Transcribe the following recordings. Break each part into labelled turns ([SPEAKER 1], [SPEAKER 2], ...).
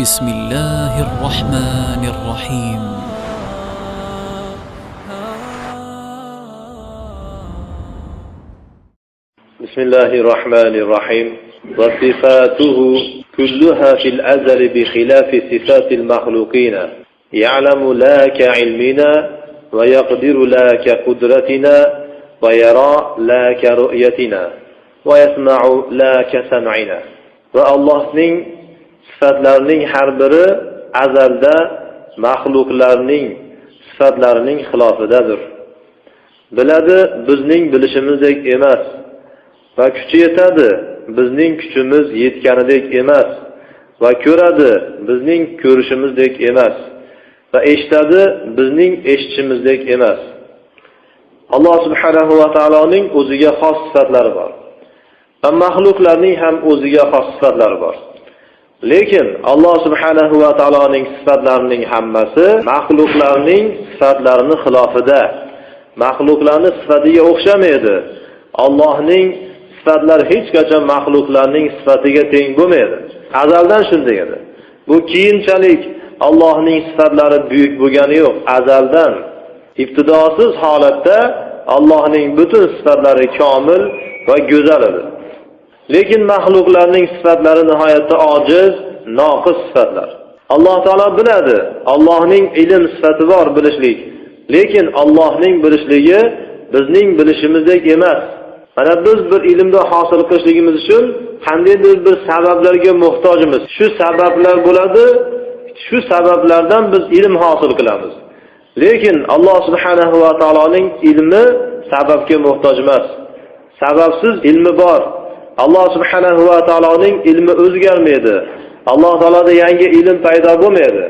[SPEAKER 1] بسم الله الرحمن الرحيم.
[SPEAKER 2] بسم الله الرحمن الرحيم. وصفاته كلها في الأزل بخلاف صفات المخلوقين. يعلم لا كعلمنا ويقدر لا كقدرتنا ويرى لا كرؤيتنا ويسمع لا كسمعنا. واللهning sifatlarning har biri azalda maxluqlarning sifatlarining xilofidadir. Biladi bizning bilishimizdek emas va kuchi yetadi bizning kuchimiz yetganidek emas va ko'radi bizning ko'rishimizdek emas va eshitadi bizning eshitishimizdek emas. Alloh subhanahu va taoloning o'ziga xos sifatlari bor va maxluqlarning ham o'ziga xos sifatlari bor. Lekin alloh subhanahu va taoloning sifatlarining hammasi maxluqlarning sifatlarini xilofida. Maxluqlarni sifatiga o'xshamaydi. Allohning sifatlari hech qachon maxluqlarning sifatiga teng bo'lmaydi. Azaldan shunday edi bu keyinchalik allohning sifatlari buyuk bo'lgani yo'q. Azaldan ibtidosiz holatda allohning butun sifatlari komil va go'zal edi. Lekin maxluqlarning sifatlari nihoyatda ojiz noqis sifatlar. Alloh taolo biladi allohning ilm sifati bor bilishlik. Lekin allohning bilishligi bizning bilishimizdek emas. Mana biz bir ilmni hosil qilishligimiz uchun qandaydir bir sabablarga muhtojmiz. Shu sabablar bo'ladi shu sabablardan biz ilm hosil qilamiz. Lekin alloh subhanahu va taoloning ilmi sababga muhtoj emas. Sababsiz ilmi bor. Alloh subhanahu va taoloning ilmi o'zgarmaydi. Alloh taoloda yangi ilm paydo bo'lmaydi.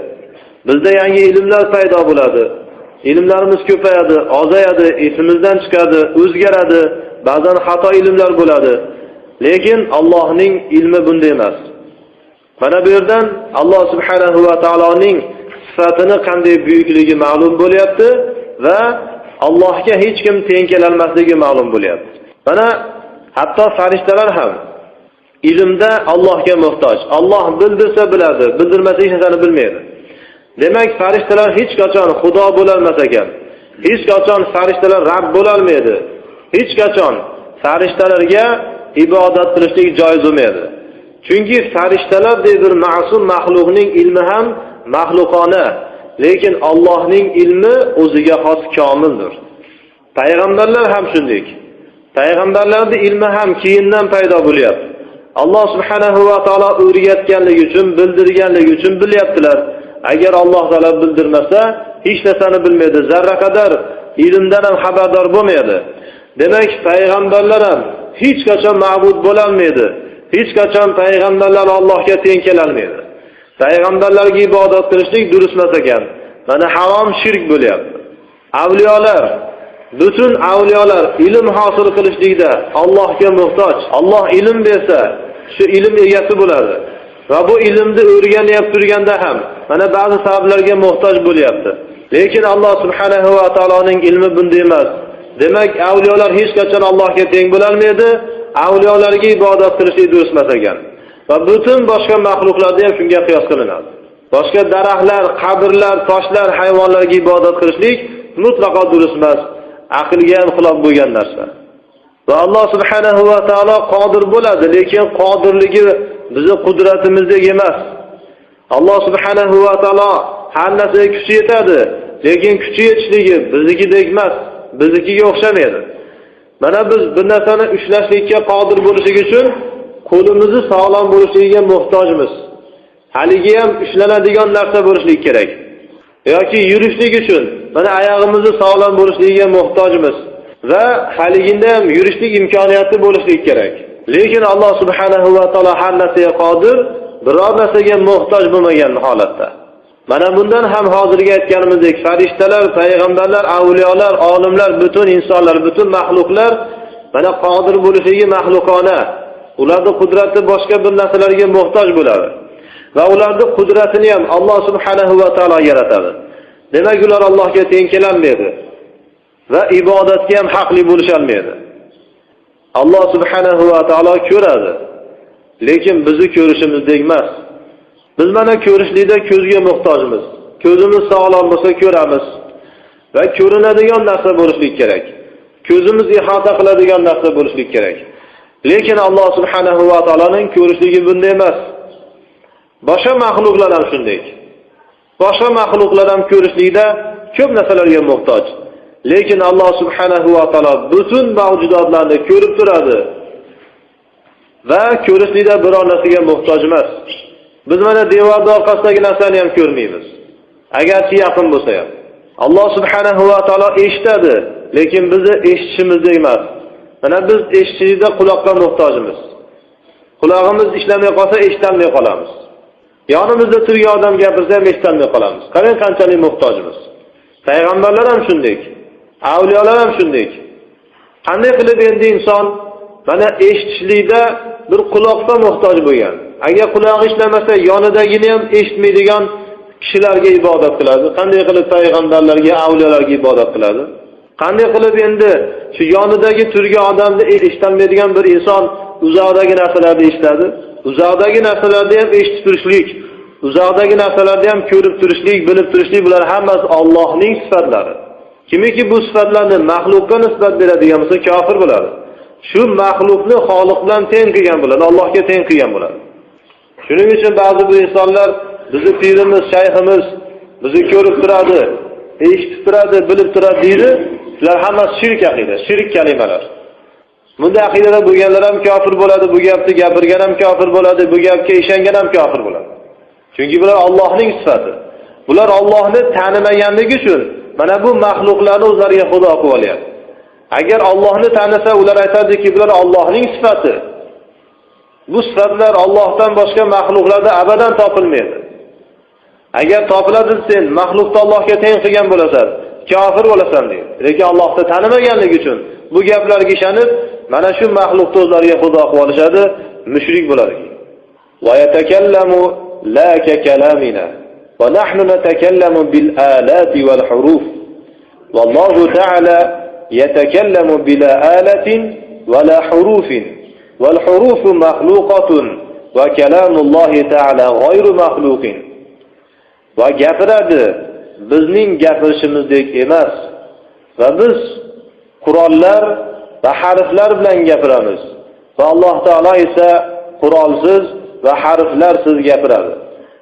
[SPEAKER 2] Bizda yangi ilmlar paydo bo'ladi. Ilmlarimiz ko'payadi ozayadi esimizdan chiqadi o'zgaradi ba'zan xato ilmlar bo'ladi. Lekin allohning ilmi bunday emas. Mana bu yerdan alloh subhanahu va taoloning sifatini qanday buyukligi ma'lum bo'lyapti va allohga hech kim teng kelolmasligi ma'lum bo'lyapti. Mana hatto farishtalar ham ilmda allohga muhtoj olloh bildirsa biladi bildirmasa hech narsani bilmaydi. Demak farishtalar hech qachon xudo bo'lolmas ekan hech qachon farishtalar rab bo'lolmaydi hech qachon farishtalarga ibodat qilishlik joiz bo'lmaydi. Chunki farishtalardek bir ma'sum maxluqning ilmi ham maxluqona lekin allohning ilmi o'ziga xos komildir. Payg'ambarlar ham shunday. Payg'ambarlarni ilmi ham keyindan paydo bo'lyapti. Alloh subhanahu va taolo o'rgatganligi uchun bildirganligi uchun bilyaptilar. Agar alloh taolo bildirmasa hech narsani bilmaydi. Zarra qadar ilmdan ham xabardor bo'lmaydi. Demak payg'ambarlar ham hech qachon ma'bud bo'lolmaydi. Hech qachon payg'ambarlar allohga teng kelolmaydi payg'ambarlarga ibodat qilishlik durust emas ekan. Mana harom shirk bo'lyapti. Avliyolar butun avliyolar ilm hosil qilishlikda allohga muhtoj alloh ilm bersa shu ilm egasi bo'ladi va bu ilmni o'rganib turganda ham mana ba'zi sabablarga muhtoj bo'lyapti. Lekin alloh subhanahu va taoloning ilmi bunday emas. Demak avliyolar hech qachon allohga teng bo'lolmaydi avliyolarga ibodat qilishlik durust emas ekan. Va butun boshqa maxluqlarda ham shunga qiyos qilinadi. Boshqa daraxtlar qabrlar toshlar hayvonlarga ibodat qilishlik mutlaqo durust emas. Aqlga inqilob bo'lgan narsa. Va alloh subhanahu va taolo qodir bo'ladi lekin qodirligi bizni qudratimizdek emas. Alloh subhanahu va taolo har narsaga kuchi yetadi lekin kuchi yetishligi biznikidek emas biznikiga o'xshamaydi. Mana biz bir narsani ushlashlikka qodir bo'lishlik uchun qo'limizni sog'lom bo'lishligiga muhtojmiz. Haligi ham ushlanadigan narsa bo'lishlik kerak yoki yurishlik uchun mana oyog'imizni sog'lom bo'lishligiga muhtojmiz. Va haliginda ham yurishlik imkoniyati bo'lishligi kerak. Lekin alloh subhanahu va taolo har narsaga qodir biror narsaga muhtoj bo'lmagan holatda. Mana bundan ham hozirgi aytganimizdek farishtalar payg'ambarlar avliyolar olimlar butun insonlar butun maxluqlar mana qodir bo'lishligi maxluqona. Ularni qudrati boshqa bir narsalarga muhtoj bo'ladi. Va ularni qudratini ham alloh subhanahu va taolo yaratadi. Demak ular allohga teng kelolmaydi va ibodatga ham haqli bo'lisholmaydi alloh subhanahu va taolo ko'radi. Lekin bizni ko'rishimizdek emas. Biz mana ko'rishlikda ko'zga muhtojmiz. Ko'zimiz sog'lom bo'lsa ko'ramiz. Va ko'rinadigan narsa bo'lishlik kerak. Ko'zimiz ihota qiladigan narsa bo'lishlik kerak. Lekin alloh subhanahu va taoloning ko'rishligi bunday emas. Boshqa maxluqlar ham shunday. Boshqa maxluqlar ham ko'rishlikda ko'p narsalarga muhtoj. Lekin alloh subhanahu va taolo butun mavjudotlarni ko'rib turadi. Va ko'rishlikda biror narsaga muhtoj emas. Biz mana devorni orqasidagi narsani ham ko'rmaymiz. Agarchi yaqin bo'lsa ham. Alloh subhanahu va taolo eshitadi lekin bizni eshitishimizda emas. Mana biz eshitishlikda quloqqa muhtojmiz. Qulog'imiz ishlamay qolsa eshitolmay qolamiz. Yonimizda turgan odam gapirsa ham eshitolmay qolamiz. Qarang qanchalik muhtojmiz? Payg'ambarlar ham shunday. Avliyolar ham shunday. Qanday qilib endi inson mana eshitishlikda bir quloqqa muhtoj bo'lgan? Agar qulog'i ishlamasa yonidagini ham eshitmaydigan kishilarga ibodat qiladi. Qanday qilib payg'ambarlarga avliyolarga ibodat qiladi? Qanday qilib endi shu yonidagi turgan odamni eshitolmaydigan bir inson uzoqdagi narsalarni eshitadi uzoqdagi narsalarni ham eshitib turishlik uzoqdagi narsalarni ham ko'rib turishlik bilib turishlik bular hammasi ollohning sifatlari. Kimiki bu sifatlarni maxluqqa nisbat beradigan bo'lsa kofir bo'ladi. Shu maxluqni xoliq bilan teng qilgan bo'ladi allohga teng qilgan bo'ladi. Shuning uchun ba'zi bir insonlar bizni pirimiz shayximiz bizni ko'rib turadi eshitib turadi bilib turadi deydi. Ular hammasi shirk aqida shirk kalimalar. Bunday aqidada bo'lganlar ham kofir bo'ladi bu gapni gapirgan ham kofir bo'ladi bu gapga ishongan ham kofir bo'ladi. Chunki bular ollohning sifati. Bular ollohni tanimaganligi uchun mana bu maxluqlarni o'zlariga xudo qilib olyapti. Agar ollohni tanisa ular aytadiki bular ollohning sifati. Bu sifatlar ollohdan boshqa maxluqlarda abadan topilmaydi. Agar topiladi sen maxluqni allohga teng qilgan bo'lasan kofir bo'lasan deydi. Lekin allohni tanimaganligi uchun bu gaplarga ishonib mana shu maxluqni o'zlariga xudo qilib olishadi mushrik bo'ladi لا ككلامنا ونحن نتكلم بالآلات والحروف والله تعالى يتكلم بلا آلة ولا حروف والحروف مخلوقة وكلام الله تعالى غير مخلوق وجفرد bizning gapirishimizdek emas. Va biz qurollar va harflar bilan gapiramiz. Va alloh taolo esa qurolsiz va harflarsiz gapiradi.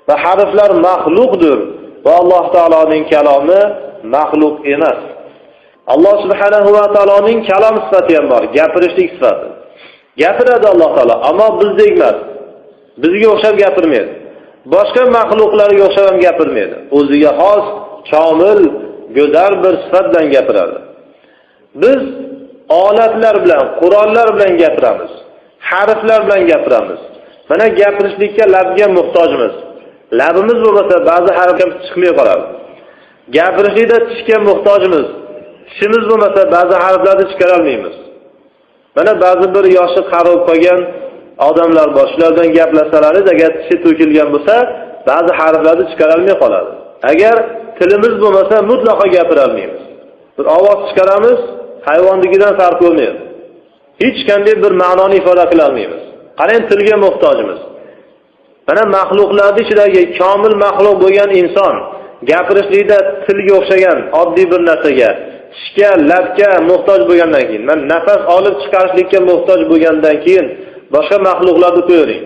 [SPEAKER 2] Va harflar maxluqdir va alloh taoloning kalomi maxluq emas. Alloh subhanahu va taoloning kalom sifati ham bor gapirishlik sifati. Gapiradi alloh taolo ammo bizdek emas. Bizga o'xshab gapirmaydi. Boshqa maxluqlarga o'xshab ham gapirmaydi. O'ziga xos komil go'zal bir sifat bilan gapiradi. Biz olatlar bilan qurollar bilan gapiramiz. Harflar bilan gapiramiz. Mana gapirishlikka labga muhtojmiz. Labimiz bo'lmasa ba'zi harflar chiqmay qoladi. Gapirishlikda tishga muhtojmiz. Tishimiz bo'lmasa ba'zi harflarni chiqarolmaymiz mana ba'zi bir yoshi qarib qolgan odamlar bor. Shulardan gaplashsalaringiz agar tishi to'kilgan bo'lsa ba'zi harflarni chiqarolmay qoladi. Agar tilimiz bo'lmasa mutlaqo gapirolmaymiz bir ovoz chiqaramiz. Hayvonnikidan farq bo'lmaydi hech qanday bir ma'noni ifoda qilolmaymiz qarang tilga muhtojmiz. Mana maxluqlarni ichidagi komil maxluq bo'lgan inson gapirishlikda tilga o'xshagan oddiy bir narsaga tishga labga muhtoj bo'lgandan keyin mana nafas olib chiqarishlikka muhtoj bo'lgandan keyin boshqa maxluqlarni ko'ring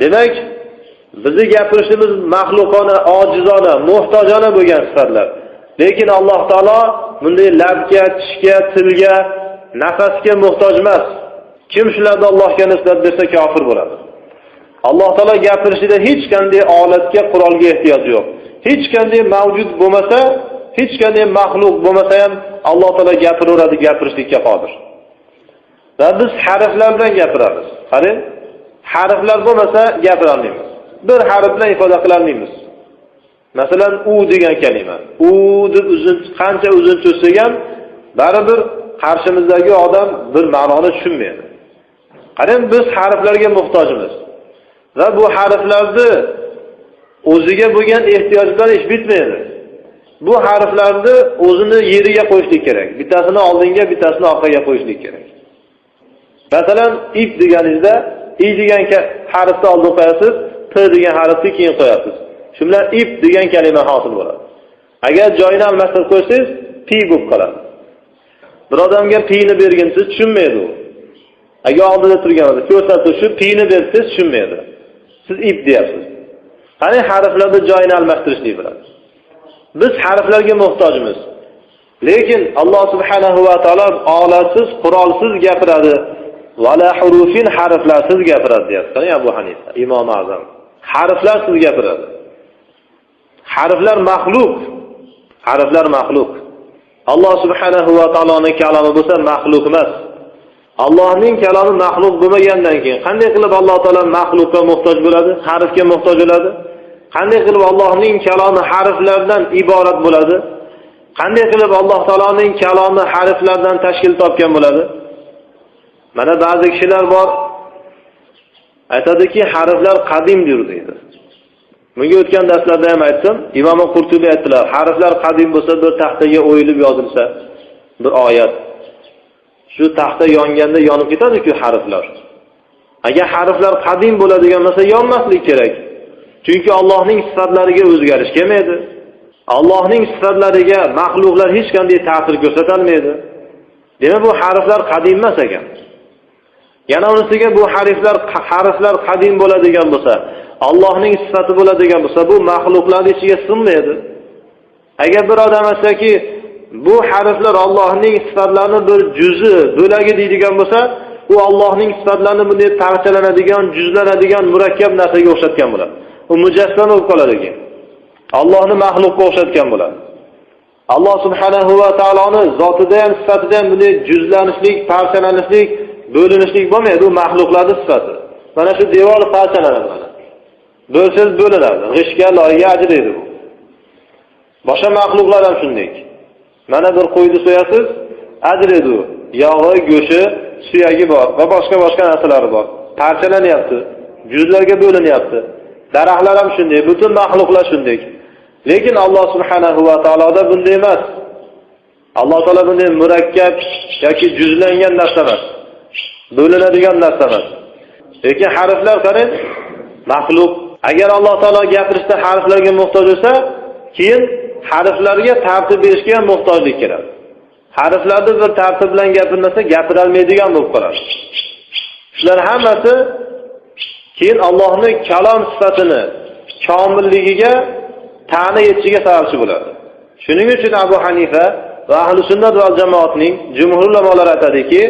[SPEAKER 2] demak bizni gapirishimiz maxluqona ojizona muhtojona bo'lgan sifatlar. Lekin alloh taolo bunday labga tishga tilga nafasga muhtoj emas. Kim shularni allohga nisbat bersa kofir bo'ladi. Alloh taolo gapirishida hech qanday olatga qurolga ehtiyoj yo'q. Hech qanday mavjud bo'lmasa hech qanday maxluq bo'lmasa ham alloh taolo gapiraveradi gapirishlikka qodir. Va biz harflar bilan gapiramiz. Qarang harflar bo'lmasa gapirolmaymiz bir harf bilan ifoda qilolmaymiz masalan u degan kalima. U deb uzun qancha uzun cho'zsak ham baribir qarshimizdagi odam bir ma'noni tushunmaydi. Qarang biz harflarga muhtojmiz. Va bu harflarni o'ziga bo'lgan ehtiyoj bilan ish bitmaydi. Bu harflarni o'zini yeriga qo'yishlik kerak. Bittasini oldinga bittasini orqaga qo'yishlik kerak. Masalan ip deganingizda i degan harfni oldin qo'yasiz p degan harfni keyin qo'yasiz. Shu bilan ip degan kalima hosil bo'ladi. Agar joyini almashtirib qo'ysangiz pi bo'lib qoladi. Bir odamga pini bergin siz tushunmaydi u. Agar oldida turgan ko'rsatib shu pini bersangiz tushunmaydi. Siz ip deyapsiz. Qani harflarni joyini almashtirishlik bilan? Biz harflarga muhtojmiz. Lekin alloh subhanahu va taolo olatsiz qurolsiz gapiradi. Vala hurufin harflarsiz gapiradi deyapti. Abu hanifa imom azam. Harflarsiz gapiradi. Harflar maxluq. Harflar maxluq. Alloh subhanahu va taoloning kalomi bo'lsa maxluq emas. Allohning kalomi maxluq bo'lmagandan keyin qanday qilib alloh taolo maxluqqa muhtoj bo'ladi harfga muhtoj bo'ladi? Qanday qilib allohning kalomi harflardan iborat bo'ladi? Qanday qilib alloh taoloning kalomi harflardan tashkil topgan bo'ladi? Mana ba'zi kishilar bor aytadiki harflar qadimdir deydi. Bunga o'tgan darslarda ham aytdim. Imom qurtubiy aytdilar harflar qadim bo'lsa bir taxtaga o'yilib yozilsa bir oyat. Shu taxta yonganda yonib ketadiku harflar. Agar harflar qadim bo'ladigan bo'lsa yonmaslik kerak. Chunki allohning sifatlariga o'zgarish kelmaydi. Allohning sifatlariga maxluqlar hech qanday ta'sir ko'rsatolmaydi demak bu harflar qadim emas ekan yana unisiga bu harflar harflar qadim bo'ladigan bo'lsa allohning sifati bo'ladigan bo'lsa bu maxluqlarni ichiga sig'maydi. Agar bir odam aytsaki bu harflar ollohning sifatlarini bir juzi bo'lagi deydigan bo'lsa u ollohning sifatlarini bunday parchalanadigan juzlanadigan murakkab narsaga o'xshatgan bo'ladi. U mujassam bo'lib qoladi keyin. Allohni maxluqqa o'xshatgan bo'ladi. Alloh subhanahu va taoloni zotida ham sifatida ham bunday juzlanishlik parchalanishlik bo'linishlik bo'lmaydi. U maxluqlarni sifati. Mana shu devor parchalanadi. Bo'lsangiz bo'linadi g'ishga loyga ajraydi bu. Boshqa maxluqlar ham shunday. Mana bir qo'yni so'yasiz ajraydi u. Yog'i go'shti suyagi bor va boshqa boshqa narsalari bor. Parchalanyapti juzlarga bo'linyapti. Daraxtlar ham shunday butun maxluqlar shunday. Lekin alloh subhanahu va taoloda bunday emas. Alloh taolo bunday murakkab yoki juzlangan narsa emas. Bo'linadigan narsa emas. Lekin harflar qarang maxluq agar alloh taolo gapirishda harflarga muhtoj bo'lsa keyin harflarga tartib berishga ham muhtojlik keladi harflarni bir tartib bilan gapirmasa gapirolmaydigan bo'lib qoladi. Shular hammasi keyin allohni kalom sifatini komilligiga ta'na yetishiga sababchi bo'ladi. Shuning uchun abu hanifa va ahli sunnat va jamoatning jumhur ulamolari aytadiki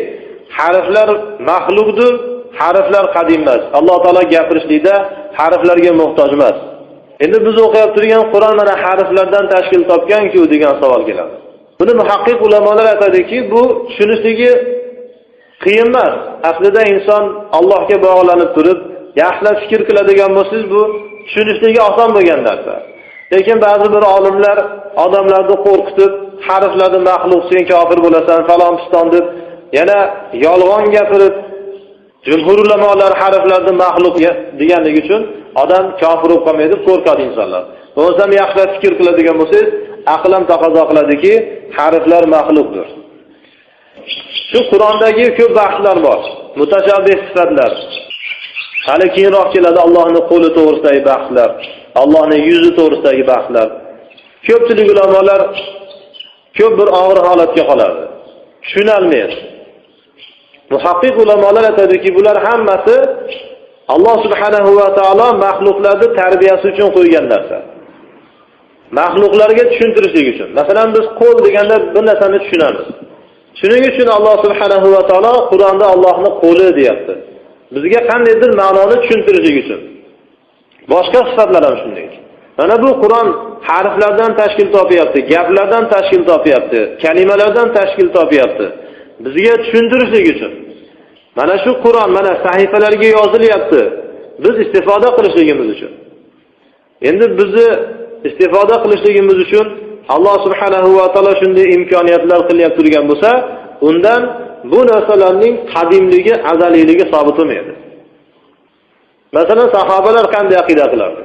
[SPEAKER 2] harflar maxluqdir harflar qadim emas alloh taolo gapirishlikda harflarga muhtoj emas. Endi biz o'qiyab turgan qur'on mana harflardan tashkil topganku degan savol keladi. Buni muhaqqiq ulamolar aytadiki bu tushunishligi qiyin emas. Aslida inson allohga bog'lanib turib yaxshilab fikr qiladigan bo'lsangiz bu tushunishligi oson bo'lgan narsa. Lekin ba'zi bir olimlar odamlarni qo'rqitib harflarni maxluq sen kofir bo'lasan falon piston deb yana yolg'on gapirib jumhur ulamolar harflarni maxluq deganligi uchun odam kofir bo'lib qolmaydi qo'rqadi insonlar. Bo'lmasam yaxshilab fikr qiladigan bo'lsangiz aql ham taqozo qiladiki harflar maxluqdir. Shu qur'ondagi ko'p bahslar bor. Mutashabbih sifatlar. Hali keyinroq keladi allohni qo'li to'g'risidagi bahslar allohni yuzi to'g'risidagi bahslar ko'pchilik ulamolar ko'p bir og'ir holatga qoladi. Tushunolmaydi muhaqqiq ulamolar aytadiki bular hammasi alloh subhanahu va taolo maxluqlarni tarbiyasi uchun qo'ygan narsa. Maxluqlarga tushuntirishlik uchun. Masalan biz qo'l deganda bir narsani tushunamiz. Shuning uchun alloh subhanahu va taolo qur'onda allohni qo'li deyapti. Bizga qandaydir ma'noni tushuntirishlik uchun. Boshqa sifatlar ham shunday. Mana bu qur'on harflardan tashkil topyapti gaplardan tashkil topyapti kalimalardan tashkil topyapti. Bizga tushuntirishlik uchun. Mana shu qur'on mana sahifalarga yozilyapti. Biz istifoda qilishligimiz uchun. Endi bizni istifoda qilishligimiz uchun alloh subhanahu va taolo shunday imkoniyatlar qilyapti turgan bo'lsa undan bu narsalarning qadimligi azaliyligi sobit bo'lmaydi. Masalan sahobalar qanday aqida qilardi?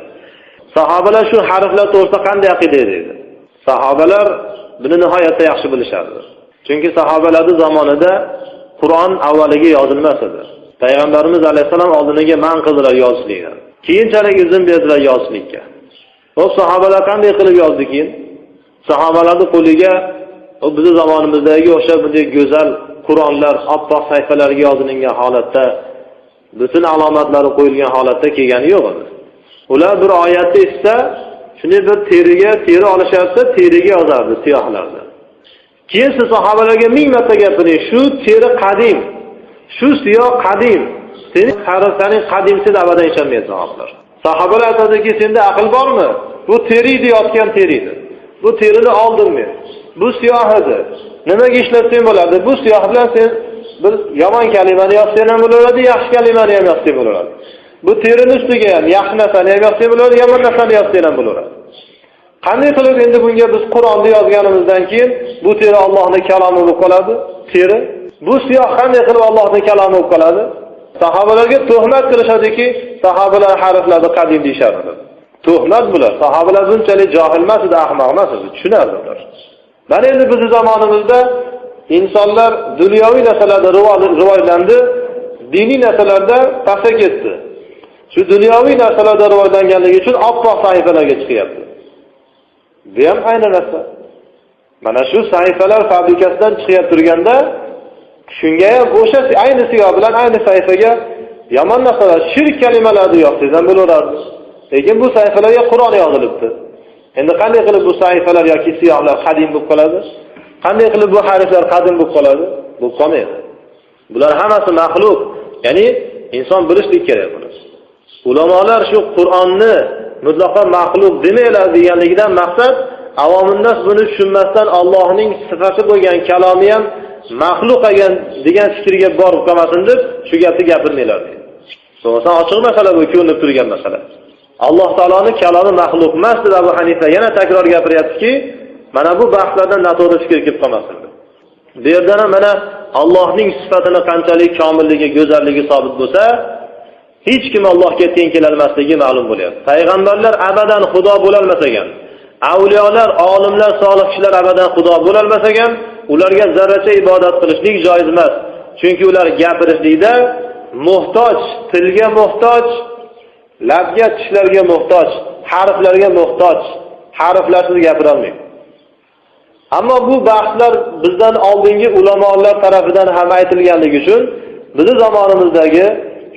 [SPEAKER 2] Sahobalar shu harflar to'g'risida qanday aqida edi sahobalar buni nihoyatda yaxshi bilishardi chunki sahobalarni zamonida qur'on avvaliga yozilmas edi. Payg'ambarimiz alayhissalom oldiniga man qildilar yozishlikni. Keyinchalik izn berdilar yozishlikka. Ho'p sahobalar qanday qilib yozdi keyin? Sahobalarni qo'liga bizni zamonimizdagi o'sha bunday go'zal qur'onlar oppoq sahifalarga yozilingan holatda butun alomatlari qo'yilgan holatda kelgani yo'q edi. Ular bir oyatni eshitsa shunday bir teriga teri olishyapsa teriga yozardi siyohlarni keyin siz sahobalarga ming marta gapiring shu teri qadim shu siyoh qadim seni qarisaning qadim deb abadan ishonmaydi sahobalar. Sahobalar aytadiki senda aql bormi? Bu teri deyotgan teri edi bu terini oldim men. Bu siyoh edi nimaga ishlatsang bo'ladi? Bu siyoh bilan sen bir yomon kalimani yozsang ham bo'laveradi yaxshi kalimani ham yozsang bo'laveradi. Bu terini ustiga ham yaxshi narsani ham yozsang bo'laveradi yomon narsani yozsang ham bo'laveradi. Qanday qilib endi bunga biz qur'onni yozganimizdan keyin bu teri ollohni kalomi bo'lib qoladi bu siyoh qanday qilib ollohni kalomi bo'lib qoladi sahobalarga tuhmat qilishadiki sahobalar harflarni qadim deyishardi tuhmat bular. Sahobalar bunchalik johil emas edi ahmoq emas edi tushunardi ular mana endi bizni zamonimizda insonlar dunyoviy narsalarda rivojlandi diniy narsalarda pastga ketdi shu dunyoviy narsalarda rivojlanganligi uchun oppoq sahifalarga chiqyapti bu ham ayni narsa mana shu sahifalar fabrikasidan chiqib turganda shunga ham o'sha ayni siyo bilan ayni sahifaga yomon narsalar shirk kalimalarni yozsangiz ham bo'laverardi lekin bu sahifalarga qur'on yozilibdi. Endi qanday qilib bu sahifalar yoki siyohlar qadim bo'lib qoladi? Qanday qilib bu harflar qadim bo'lib qoladi? Bo'lib qolmaydi. Bular hammasi maxluq. Ya'ni inson bilishlik kerak buni. Ulamolar shu qur'onni mutlaqo maxluq demanglar deganligidan maqsad avominnas buni tushunmasdan allohning sifati bo'lgan kalomi ham maxluq ekan degan fikrga borib qolmasin deb shu gapni gapirmanglar deydi to'g'risan ochiq masala bu ko'rinib turgan masala. Alloh taoloni kalomi maxluq emas deb abu hanifa. Yana takror gapiryaptiki mana bu bahslardan noto'g'ri fikr kelib qolmasin bu yerdan ham mana allohning sifatini qanchalik komilligi go'zalligi sobit bo'lsa hech kim allohga teng kelolmasligi ma'lum bo'lyapti. Payg'ambarlar abadan xudo bo'lolmas ekan avliyolar olimlar solih kishilar abadan xudo bo'lolmas ekan ularga zarracha ibodat qilishlik joiz emas. Chunki ular gapirishlikda muhtoj tilga muhtoj labga tishlarga muhtoj harflarga muhtoj harflarsiz gapirolmaydi. Ammo bu bahslar bizdan oldingi ulamolar tarafidan ham aytilganligi uchun bizni zamonimizdagi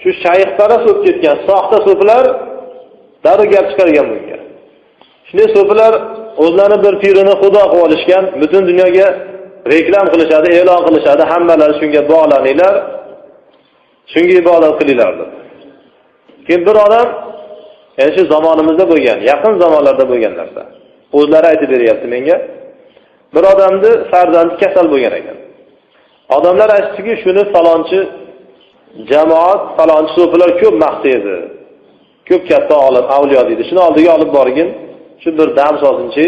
[SPEAKER 2] shu shayxparast bo'lib ketgan soxta so'filar darrov gap chiqargan bunga shunday so'filar o'zlarini bir pirini xudo qilib olishgan butun dunyoga reklam qilishadi e'lon qilishadi hammalari shunga bog'laninglar shunga ibodat qilinglar deb keyin bir odam yani shu zamonimizda bo'lgan yaqin zamonlarda bo'lgan narsa. O'zlari aytib beryapti menga. Bir odamni farzandi kasal bo'lgan ekan. Odamlar aytishdiki shuni falonchi jamoat falonchi so'filar ko'p maqtaydi ko'p katta olim avliyo deydi. Shuni oldiga olib borgin. Shu bir dam solsinchi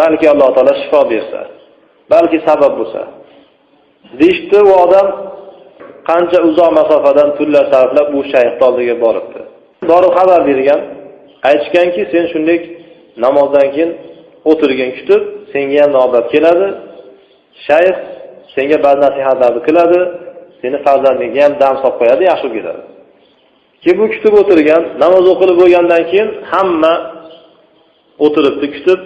[SPEAKER 2] balki alloh taolo shifo bersa balki sabab bo'lsa. Deyishdi u odam qancha uzoq masofadan pullar sarflab u shayxni oldiga boribdi. Borib xabar bergan. Aytishganki sen shunday namozdan keyin o'tirgin kutib senga ham navbat keladi. Shayx senga ba'zi nasihatlarni qiladi. Seni farzandingga ham dam solib qo'yadi yaxshi bo'lib ketadi. Keyin bu kutib o'tirgan namoz o'qilib bo'lgandan keyin hamma o'tiribdi kutib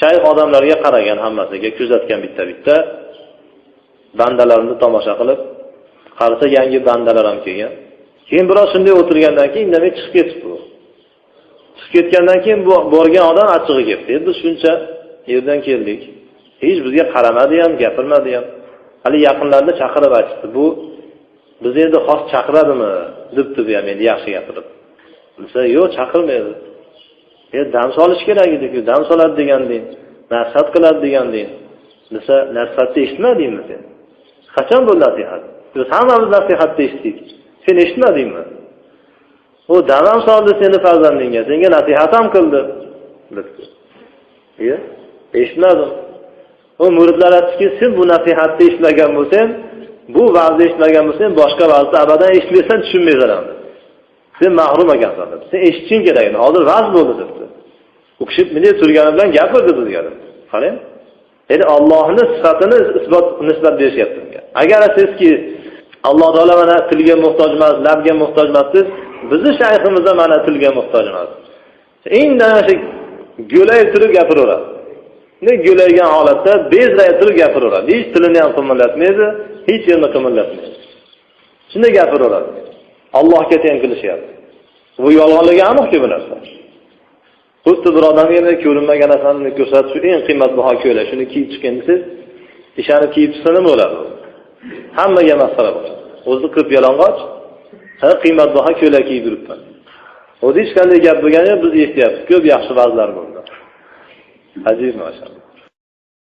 [SPEAKER 2] shayx odamlarga qaragan hammasiga kuzatgan bitta bitta bandalarni tomosha qilib qarasa yangi bandalar ham kelgan. Keyin biroz shunday o'tirgandan keyin indamay chiqib ketibdi u. Chiqib ketgandan keyin bu borgan odam achchig'i kelibdi. Biz shuncha yerdan keldik. Hech bizga qaramadi ham gapirmadi ham. Hali yaqinlarni chaqirib aytishdi bu bizni endi xos chaqiradimi debdi bu ham endi yaxshi gapirib. Desa yo'q chaqirmaydi. E dam solish kerak ediku dam soladi deganding nasihat qiladi deganding desa nasihatni eshitmadingmi sen? Qachon bu nasihat? Biz hammamiz nasihatni eshitdik. Sen eshitmadingmi? U dam ham soldi seni farzandingga senga nasihat ham qildi. Debdi iya e, eshitmadim. Muridlar aytdiki sen bu nasihatni eshitmagan bo'lsang bu va'zni eshitmagan bo'lsang boshqa va'zni abadan eshitmaysan tushunmaysan. Ham sen mahrum ekansan deb sen eshitishing kerak edi hozir va'z bo'ldi debdi u kishi bunday turgani bilan gapirdi bizga deb qarang endi ollohni sifatini isbot nisbat berishyapti unga agar sizki alloh taolo mana tilga muhtoj emas labga muhtoj emas deb bizni shayximiz ham mana tilga muhtoj emas indamay shu go'layib turib gapiraveradi. Yo'laygan holatda bezray turib gapiraveradi. Hech tilini ham qimirlatmaydi hech yerini qimirlatmaydi. Shunday gapiraveradi. Allohga teng qilishyapti. Bu yolg'onligi aniqku bu narsa xuddi bir odamga ko'rinmagan narsani ko'rsatib shu eng qimmatbaho ko'ylak shuni kiyib chiqqin desangiz ishani kiyib chiqsa nima bo'ladi? Hammaga masxara bo'ladi o'zi qip yalang'och qimmatbaho ko'ylak kiyib yuribman o'zi hech qanday gap bo'lgani yo'q biz eshityapmiz ko'p yaxshi va'zlar bo'ldi. عزیز ماشاءالله.